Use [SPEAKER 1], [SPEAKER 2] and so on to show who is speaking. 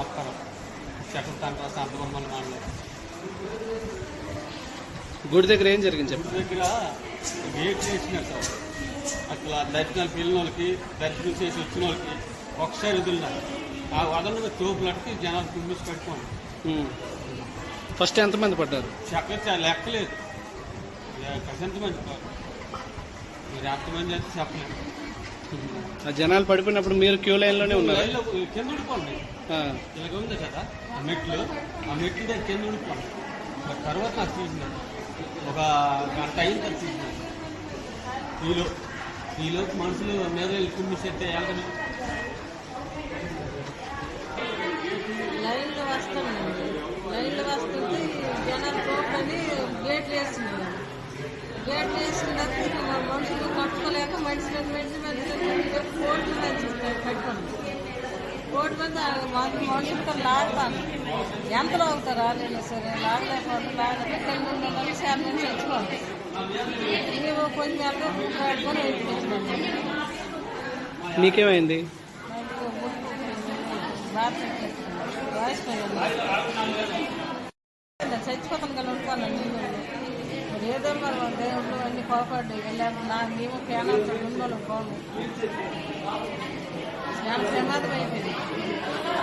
[SPEAKER 1] వస్తారు మా తండ్రి సంతబొమ్మల మాటలు
[SPEAKER 2] గుడి దగ్గర ఏం జరిగింది చెప్పండి.
[SPEAKER 1] గుడి దగ్గర గేట్లు వేసినారు సార్. అట్లా దర్శనాలకు వెళ్ళిన వాళ్ళకి దర్శనం చేసి వచ్చిన వాళ్ళకి ఒకసారి వదిలినారు. ఆ వదలని తోపులకి జనాలు కుమ్మిసి పెట్టుకోండి.
[SPEAKER 2] ఫస్ట్ ఎంతమంది పడ్డారు?
[SPEAKER 1] చక్కగా చాలా లెక్కలేదు. ఎంతమంది కాదు మీరు ఎంతమంది అయితే చెప్పలేదు.
[SPEAKER 2] జనాలు పడిపోయినప్పుడు మీరు క్యూ ఉన్నారు.
[SPEAKER 1] కింద ఉండిపోండి ఇలాగ ఉంది కదా ఆ మెట్లు ఆ మెట్లు దగ్గర కింద ఉండిపోండి ఆ తర్వాత నాకు ఒక గంట అయిన తర్వాత ఈలో ఈలోపు మనుషులు మీద వెళ్ళి కుమ్మిసేస్తే వెళ్ళడం
[SPEAKER 3] లైన్లో వస్తానండి. లైన్లో వస్తుంటే జనాలు కోపని గేట్లు వేస్తున్నారు. గేట్లు వేసుకున్నాక ఇక మా మనుషులు కట్టుకోలేక మనుషులు మనిషి మనిషి కోట్లు మంది పెట్టుకోండి కోటి మంది మనుషులతో లాగుతాను ఎంతలో అవుతారు రాలేదు సరే లాగలేకపోతే లాగలేక రెండు మంది శాతం నుంచి తెచ్చుకోండి మేము కొంచెం పెట్టుకొని ఇంటికి
[SPEAKER 2] నీకేమైంది
[SPEAKER 3] చచ్చిపోతాను కదా ఉంటానండి ఏదో మరి దేవుళ్ళు అన్ని కోపడ్డాయి వెళ్ళాము నా మేము కేనాలు ఉన్నోళ్ళు పోను ela chamada vai ver.